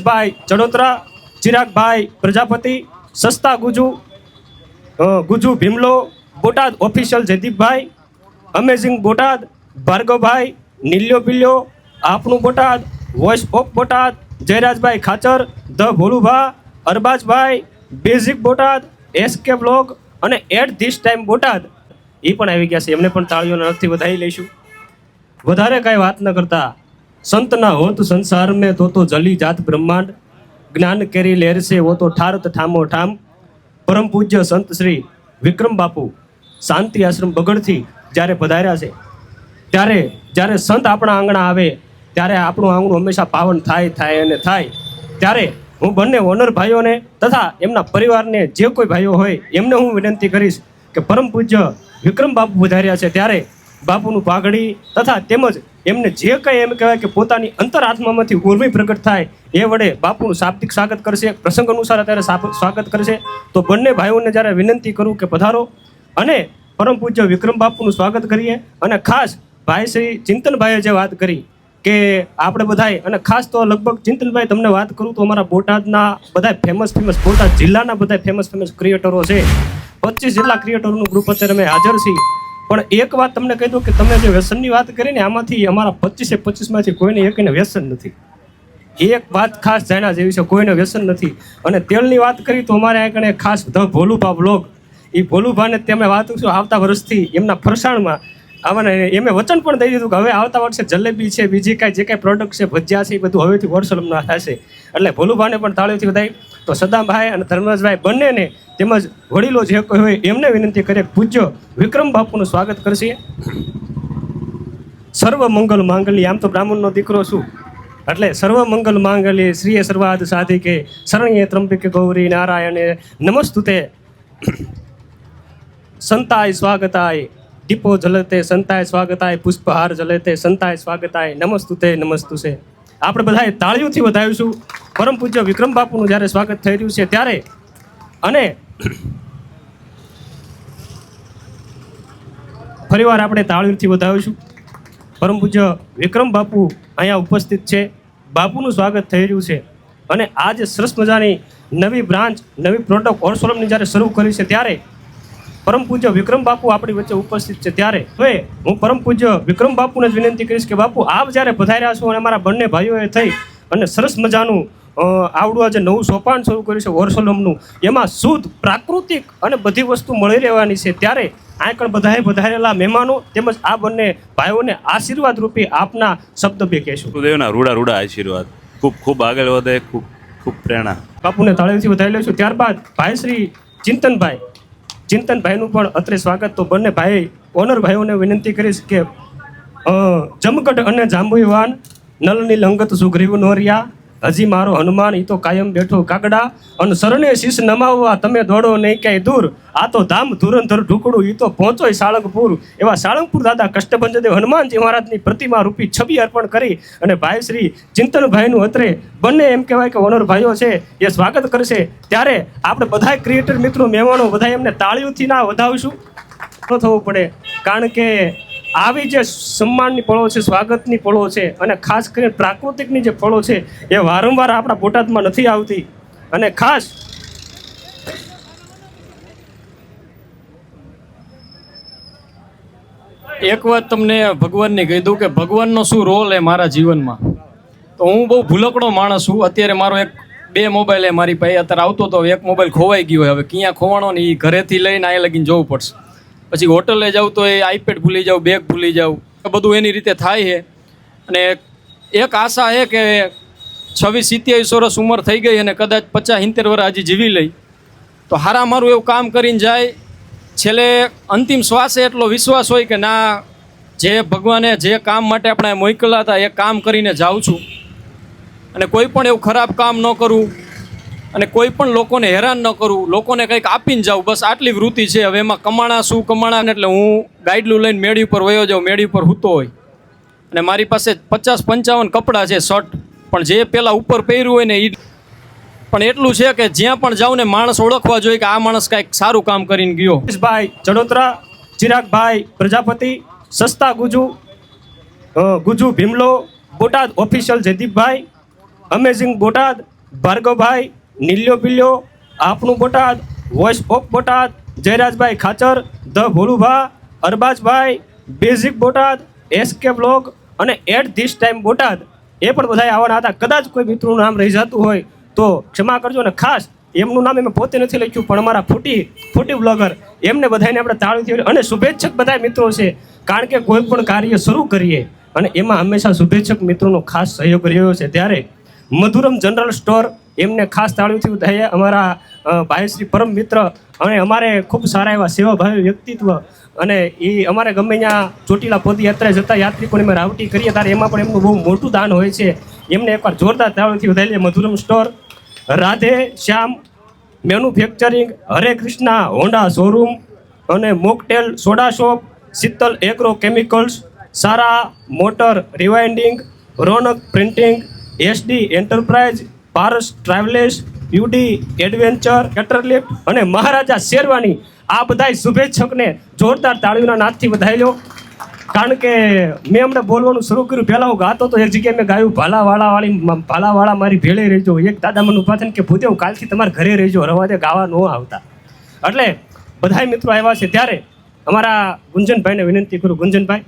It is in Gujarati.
ભાઈ ચડોતરા, ચિરાગભાઈ પ્રજાપતિ, સસ્તા ગુજુ ગુજુ ભીમલો, બોટાદ ઓફિશિયલ જયદીપભાઈ, અમેઝિંગ બોટાદ, ભાર્ગવભાઈ, નીલ્યો પીલ્યો, આપનું Botad, voice of Botad, Jayrajbhai Khachar, the Bholubha, Arbazbhai, basic Botad, SK blog અને એટ ધીસ ટાઈમ બોટાદ. એ પણ આવી ગયા છે. એમને પણ તાળીઓના નખથી વધાવી લઈશું. વધારે કાંઈ વાત ન કરતા. સંત ના હોત સંસાર મેં તો તો જલી જાત બ્રહ્માંડ. જ્ઞાન કેરી લેરસે વો તો ઠારત ઠામો ઠામ. પરમ પૂજ્ય સંત શ્રી વિક્રમ બાપુ શાંતિ આશ્રમ બગડથી જ્યારે પધાર્યા છે. ત્યારે જ્યારે સંત આપણા આંગણા આવે, ત્યારે આપણું આંગણું હંમેશા પાવન થાય થાય અને થાય. ત્યારે હું બંને ઓનર ભાઈઓને તથા એમના પરિવારને જે કોઈ ભાઈઓ હોય, એમને હું વિનંતી કરીશ કે પરમ પૂજ્ય વિક્રમ બાપુ વધાર્યા છે. ત્યારે બાપુનું પાઘડી તથા તેમજ એમને જે કંઈ એમ કહેવાય કે પોતાની અંતર આત્મામાંથી ઉર્મી પ્રગટ થાય, એ વડે બાપુનું શાબ્દિક સ્વાગત કરશે, પ્રસંગ અનુસાર અત્યારે સ્વાગત કરશે. તો બંને ભાઈઓને જ્યારે વિનંતી કરું કે પધારો અને પરમ પૂજ્ય વિક્રમ બાપુનું સ્વાગત કરીએ અને ખાસ ભાઈ શ્રી ચિંતનભાઈએ જે વાત કરી કે આપણે બધાય, અને ખાસ તો લગભગ ચિંતનભાઈ તમને વાત કરું તો અમારા બોટાદના બધા ફેમસ ફેમસ બોટાદ જિલ્લાના બધા ફેમસ ફેમસ ક્રિએટરો છે. પચીસ જેટલા ક્રિએટરોનું ગ્રુપ અત્યારે અમે હાજર છીએ. પણ એક વાત તમને કહી દઉં કે તમે જે વ્યસનની વાત કરી ને આમાંથી અમારા પચીસે પચીસમાંથી કોઈને એકને વ્યસન નથી. એક વાત ખાસ જાણ્યા જેવી છે, કોઈને વ્યસન નથી. અને તેલની વાત કરી તો અમારે આગળ ખાસ ધ ભોલુભા બ્લોગ એ ભોલુભાને તમે વાત છું આવતા વર્ષથી એમના ફરસાણમાં આવાને એમે વચન પણ દઈ દીધું કે હવે આવતા વર્ષે જલેબી છે, બીજી કાંઈ જે કાંઈ પ્રોડક્ટ છે, ભજીયા છે, એ બધું હવેથી વર્ષોલમના થશે. એટલે ભોલુભાને પણ તાળીઓથી વધાઈ તો સદાભાઈ અને ધર્મરાજભાઈ બંનેને તેમજ વડીલો જે કોઈ હોય એમને વિનંતી કરે, પૂજ્ય વિક્રમ બાપુનું સ્વાગત કરશે. સર્વ મંગલ માંગલ્ય, આમ તો બ્રાહ્મણનો દીકરો છું. એટલે સર્વ મંગલ માંગલ્ય શ્રીય સર્વાદ સાધિકે, શરણ્ય ત્રંબિકે ગૌરી નારાયણે, નમસ્તુતે. સંતાય સ્વાગતાય, દીપો જલતે, સંતાય સ્વાગતાય, પુષ્પહાર જલતે, સંતાય સ્વાગતાય, નમસ્તુતે નમસ્તુસે આપણે બધાએ તાળીઓથી વધાવીશું પરમ પૂજ્ય વિક્રમ બાપુનું જ્યારે સ્વાગત થઈ રહ્યું છે ત્યારે અને ફરીવાર આપણે તાળીઓથી વધાવીશું. પરમ પૂજ્ય વિક્રમ બાપુ અહીંયા ઉપસ્થિત છે. બાપુનું સ્વાગત થઈ રહ્યું છે. અને આ જે સરસ મજાની નવી બ્રાન્ચ, નવી પ્રોડક્ટ ઓરસોલમની જ્યારે શરૂ કરી છે ત્યારે પરમ પૂજ્ય વિક્રમ બાપુ આપણી વચ્ચે ઉપસ્થિત છે ત્યારે. હવે હું પરમ પૂજ્ય વિક્રમ બાપુને જ વિનંતી કરીશ કે બાપુ, આપ જ્યારે પધાર્યા છો અને અમારા બંને ભાઈઓએ થઈ અને સરસ મજાનું આવડું આજે નવું સોપાન શરૂ કર્યું છે વોરસોલમનું એમાં શુદ્ધ પ્રાકૃતિક અને બધી વસ્તુ મળી રહેવાની છે. ત્યારે આંકણ બધાએ વધારેલા મહેમાનો તેમજ આ બંને ભાઈઓને આશીર્વાદ રૂપી આપના શબ્દ બે કહેશું ગુરુદેવના રૂડા રૂડા આશીર્વાદ. ખૂબ ખૂબ આગળ વધે ખૂબ ખૂબ પ્રેરણા. બાપુને તાળીથી વધારી લઈશું. ત્યારબાદ ભાઈ શ્રી ચિંતનભાઈ. ચિંતનભાઈનું પણ અત્રે સ્વાગત. તો બંને ભાઈ ઓનર ભાઈઓને વિનંતી કરીશ કે જમકટ અને જાંબુવાન નલની લંગત સુગ્રીવ નોરિયા હજી મારો હનુમાન ઈ તો કાયમ બેઠો કાગડા અને શરણે શીશ નમાવવા તમે દોડો નહીં ક્યાંય દૂર. આ તો ધામ ધુરંધર ઢુકડું, ઈ તો પહોંચોય સાળંગપુર. એવા સાળંગપુર દાદા કષ્ટભંજદેવ હનુમાનજી મહારાજની પ્રતિમા રૂપી છબી અર્પણ કરી અને ભાઈ શ્રી ચિંતનભાઈનું અત્રે બંને એમ કહેવાય કે ઓનર ભાઈઓ છે, એ સ્વાગત કરશે. ત્યારે આપણે બધા ક્રિએટર મિત્રો, મહેમાનો બધા એમને તાળીઓથી ના વધાવીશું. ન થવું પડે. કારણ કે આવી જે સન્માનની પળો છે, સ્વાગતની પળો છે અને ખાસ કરીને પ્રાકૃતિકની જે પળો છે, એ વારંવાર આપણા બોટાદમાં નથી આવતી. અને ખાસ એક વાત તમને ભગવાનની કહી દઉં કે ભગવાનનો શું રોલ એ મારા જીવનમાં? તો હું બહુ ભૂલકડો માણસ છું. અત્યારે મારો એક, બે મોબાઈલ એ મારી પાસે. અત્યારે આવતો હતો એક મોબાઈલ ખોવાઈ ગયો હવે ક્યાં ખોવાણો ને એ ઘરેથી લઈને અહીંયા લગીને જવું પડશે. પછી હોટલે જાઉં તો એ આઈપેડ ભૂલી જાઉં બેગ ભૂલી જાઉં. બધું એની રીતે થાય છે. અને એક આશા છે કે છવ્વીસ સિત્યાવીસ વર્ષ ઉંમર થઈ ગઈ અને કદાચ પચાસ સિત્તેર વર્ષ હજી જીવી લઈ. તો હારા મારું એવું કામ કરીને જાય. છેલ્લે અંતિમ શ્વાસે એટલો વિશ્વાસ હોય કે ના, જે ભગવાને જે કામ માટે આપણે મોકલા હતા એ કામ કરીને જાઉં છું. અને કોઈ પણ એવું ખરાબ કામ ન કરું. અને કોઈ પણ લોકોને હેરાન ન કરું, લોકોને કંઈક આપીને જાઉં, બસ આટલી વૃત્તિ છે. હવે એમાં કમાણા શું કમાણા એટલે હું ગાઈડલું લઈને મેળી ઉપર વયો જાઉં, મેળી ઉપર હૂતો હોય. અને મારી પાસે પચાસ પંચાવન કપડાં છે, શર્ટ. પણ જે પેલા ઉપર પહેર્યું હોય ને એ પણ એટલું છે કે જ્યાં પણ જાઉં ને માણસ ઓળખવા જોઈએ કે આ માણસ કાંઈક સારું કામ કરીને ગયો. ભાઈ ચડોતરા ચિરાગભાઈ, પ્રજાપતિ, સસ્તા ગુજુ ગુજુ ભીમલો, બોટાદ ઓફિશિયલ જયદીપભાઈ, અમેઝિંગ બોટાદ, ભાર્ગવભાઈ નીલ્યો પીલ્યો, આપનું Botad, voice of Botad, Jayrajbhai Khachar, the Bholubha Arbazbhai basic Botad, SK blog અને એટ ધીસ ટાઈમ બોટાદ. એ પણ બધા આવવાના હતા. કદાચ કોઈ મિત્રનું નામ રહી જતું હોય તો ક્ષમા કરજો અને ખાસ એમનું નામ મેં પોતે નથી લખ્યું, પણ અમારા ફૂટી ફૂટી બ્લોગર એમને બધાને આપણે તાળીથી અને શુભેચ્છક બધા મિત્રો છે, કારણ કે કોઈ પણ કાર્ય શરૂ કરીએ અને એમાં હંમેશા શુભેચ્છક મિત્રોનો ખાસ સહયોગ રહ્યો છે. ત્યારે મધુરમ જનરલ સ્ટોર એમને ખાસ તાળીથી વધાઈએ અમારા ભાઈ શ્રી પરમ મિત્ર અને અમારે ખૂબ સારા એવા સેવાભાવી વ્યક્તિત્વ અને એ અમારે ગમે ત્યાં ચોટીલા પદયાત્રા જતા યાત્રિકોને અમે રાવટી કરીએ ત્યારે એમાં પણ એમનું બહુ મોટું દાન હોય છે. એમને એકવાર જોરદાર તાળીથી વધારી લઈએ. Madhuram store, Radhe Shyam, manufacturing, Hare Krishna, Honda showroom અને mocktail soda shop, Sheetal agro chemicals, Sara motor rewinding, Raunak printing, SD enterprise Paras travels, UD, adventure, કેટરલિફ્ટ અને મહારાજા શેરવાની આ બધાય શુભેચ્છકને જોરદાર તાળીઓના નાદથી વધાઈ લો કારણ કે મેં હમણાં બોલવાનું શરૂ કર્યું. પહેલાં હું ગાતો તો એક જગ્યાએ મેં ગાયું, ભાલાવાળાવાળી ભાલાવાળા મારી ભેળે રહેજો. એક દાદા મને ઊભા થઈને કે ભૂદેવ કાલથી તમારે ઘરે રહેજો, રવા દે, ગાવા ન આવતા. એટલે બધાય મિત્રો આવ્યા છે ત્યારે અમારા ગુંજનભાઈને વિનંતી કરું. ગુંજનભાઈ.